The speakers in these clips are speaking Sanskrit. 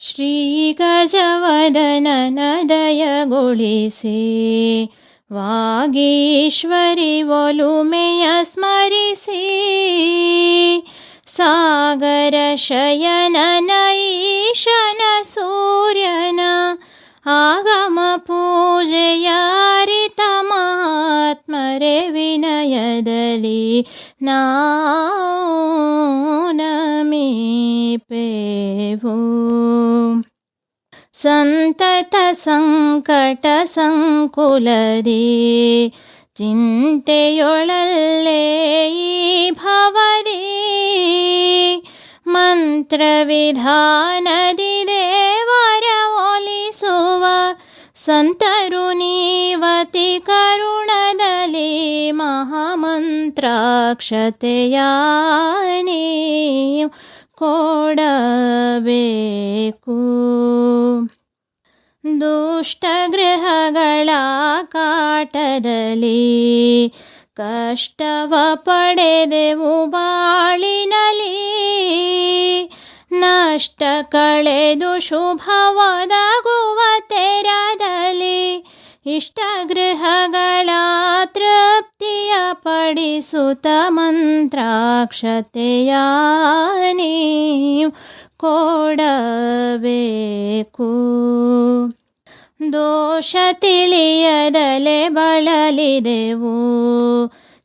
ಶ್ರೀಗಜವದನನದಯಗೊಳಿಸಿ ವಾಗೀಶ್ವರಿ ಒಲುಮೆಯ ಸ್ಮರಿಸಿ ಸಾಗರ ಶಯನನ ಈಶನ ಸೂರ್ಯನ ಆಗಮ ಪೂಜೆಯ ಅರಿತ ಮಹಾತ್ಮರೆ ವಿನಯದಲ್ಲಿ ನಾವು ಸಂತತ ಸಂಕಟ ಸಂಕುಲದಿ ಚಿಂತೆಯೊಳಲ್ಲೇ ಈ ಭವದಿ ಮಂತ್ರವಿಧಾನದಿ ದೇವರ ಒಲಿಸುವ ಸಂತರು ನೀವತಿ ಕರುಣದಲ್ಲಿ ಮಹಾಮಂತ್ರಾಕ್ಷತೆಯ ನೀವು ಕೊಡಬೇಕು ದುಷ್ಟಗೃಹಗಳ ಕಾಟದಲ್ಲಿ ಕಷ್ಟವ ಪಡೆದೆವು ಬಾಳಿನಲಿ ನಷ್ಟ ಕಳೆದು ಶುಭವದಾಗುವ ತೆರದಲ್ಲಿ ಇಷ್ಟಗೃಹಗಳ ತೃಪ್ತಿಯ ಪಡಿಸುತ್ತ ಮಂತ್ರಾಕ್ಷತೆಯ ನೀ ಕೊಡಬೇಕು. ದೋಷ ತಿಳಿಯದಲೆ ಬಳಲಿದೆವು.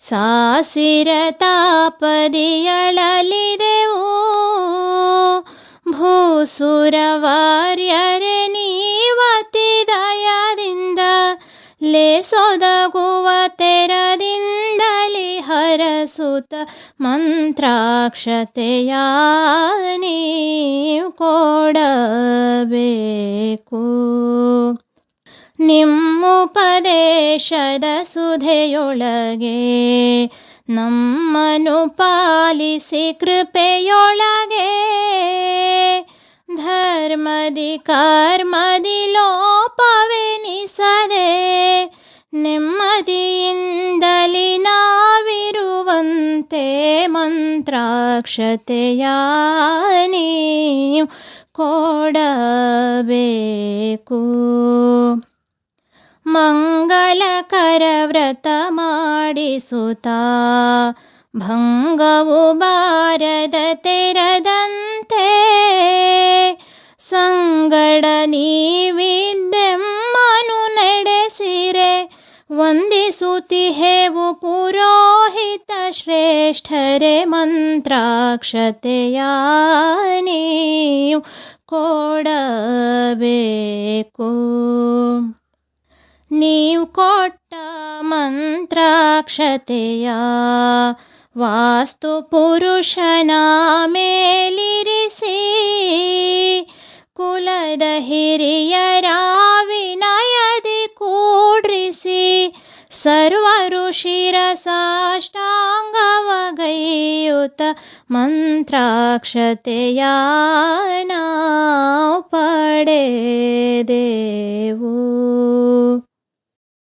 ಸಾಸಿರ ತಾಪದಿಯಳಲಿದೆವು. ಭೂಸುರವಾರ್ಯರೆ ನೀವತಿ ದಯದಿಂದ ಲೇಸೊದಗುವ ತೆರದಿಂದಲಿ ಹರಸುತ ಮಂತ್ರಾಕ್ಷತೆಯ ನೀವು ಕೊಡಬೇಕು. ನಿಮ್ಮುಪದೇಶದ ಸುಧೆಯೊಳಗೆ ನಮ್ಮನು ಪಾಲಿಸಿ ಕೃಪೆಯೊಳಗೆ ಧರ್ಮದಿ ಕರ್ಮದಿ ಲೋಪವೆನಿಸದೆ ನೆಮ್ಮದಿಯಿಂದಲಿ ನಾವಿರುವಂತೆ ಮಂತ್ರಾಕ್ಷತೆಯ ನೀವು ಕೊಡಬೇಕು ಮಂಗಲಕರ ವ್ರತ ಮಾಡಿಸುತ್ತಾ ಭಂಗವು ಬಾರದ ತೆರದಂತೆ ಸಂಗಡ ನೀವಿದ್ದೆಮ್ಮನು ನಡೆಸಿರೆ ವಂದಿಸುತ್ತಿಹೇವು ಪುರೋಹಿತ ಶ್ರೇಷ್ಠರೆ ಮಂತ್ರಾಕ್ಷತೆಯ ನೀವು ಕೊಡಬೇಕು ನೀವು ಕೊಟ್ಟ ಮಂತ್ರಾಕ್ಷತೆಯ ವಾಸ್ತು ಪುರುಷನ ಮೇಲಿರಿಸಿ ಕುಲದ ಹಿರಿಯರ ವಿನಯದಿ ಕೂಡ್ರಿಸಿ ಸರ್ವ ಋಷಿರ ಸಾಷ್ಟಾಂಗವಗೈಯುತ ಮಂತ್ರಾಕ್ಷತೆಯ ನಾವು ಪಡೆದೆವು